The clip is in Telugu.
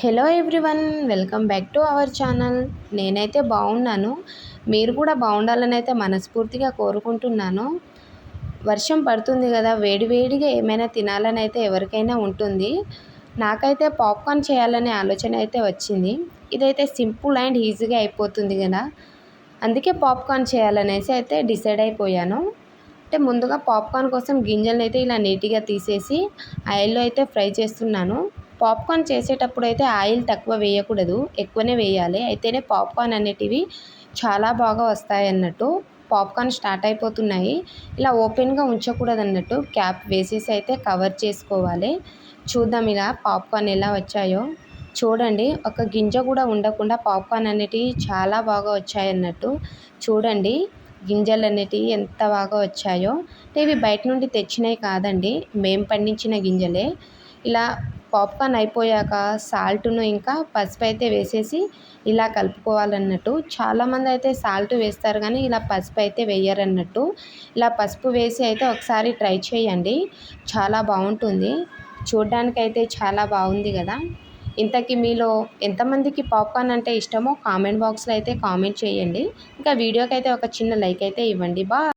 Hello everyone welcome back to our channel. నేనైతే బాగున్నాను మీరు కూడా బాగుండాలని అయితే మనస్ఫూర్తిగా కోరుకుంటున్నాను. వర్షం పడుతుంది కదా వేడివేడిగా ఏమైనా తినాలని అయితే ఎవరికైనా ఉంటుంది. నాకైతే పాప్కార్న్ చేయాలనే ఆలోచన అయితే వచ్చింది. ఇదైతే సింపుల్ అండ్ ఈజీగా అయిపోతుంది కదా. అందుకే పాప్కార్న్ చేయాలనేసి అయితే డిసైడ్ అయిపోయాను. అంటే ముందుగా పాప్కార్న్ కోసం గింజలను అయితే ఇలా నీట్గా తీసేసి ఆయిల్లో అయితే ఫ్రై చేస్తున్నాను. పాప్కార్న్ చేసేటప్పుడు అయితే ఆయిల్ తక్కువ వేయకూడదు ఎక్కువనే వేయాలి. అయితేనే పాప్కార్న్ అనేటివి చాలా బాగా వస్తాయి అన్నట్టు పాప్కార్న్ స్టార్ట్ అయిపోతున్నాయి. ఇలా ఓపెన్గా ఉంచకూడదు అన్నట్టు క్యాప్ వేసేసి అయితే కవర్ చేసుకోవాలి. చూద్దాం ఇలా పాప్కార్న్ ఎలా వచ్చాయో. చూడండి ఒక గింజ కూడా ఉండకుండా పాప్కార్న్ అనేటివి చాలా బాగా వచ్చాయి అన్నట్టు చూడండి. గింజలు అనేటివి ఎంత బాగా వచ్చాయో. ఇవి బయట నుండి తెచ్చినవి కాదండి మేము పండించిన గింజలే. ఇలా పాప్కార్న్ అయిపోయాక సాల్ట్ను ఇంకా పసుపు అయితే వేసేసి ఇలా కలుపుకోవాలన్నట్టు. చాలామంది అయితే సాల్ట్ వేస్తారు కానీ ఇలా పసుపు అయితే వేయరన్నట్టు. ఇలా పసుపు వేసి అయితే ఒకసారి ట్రై చేయండి. చాలా బాగుంటుంది. చూడ్డానికైతే చాలా బాగుంది కదా. ఇంతకీ మీలో ఎంతమందికి పాప్కార్న్ అంటే ఇష్టమో కామెంట్ బాక్స్లో అయితే కామెంట్ చేయండి. ఇంకా వీడియోకి అయితే ఒక చిన్న లైక్ అయితే ఇవ్వండి. బా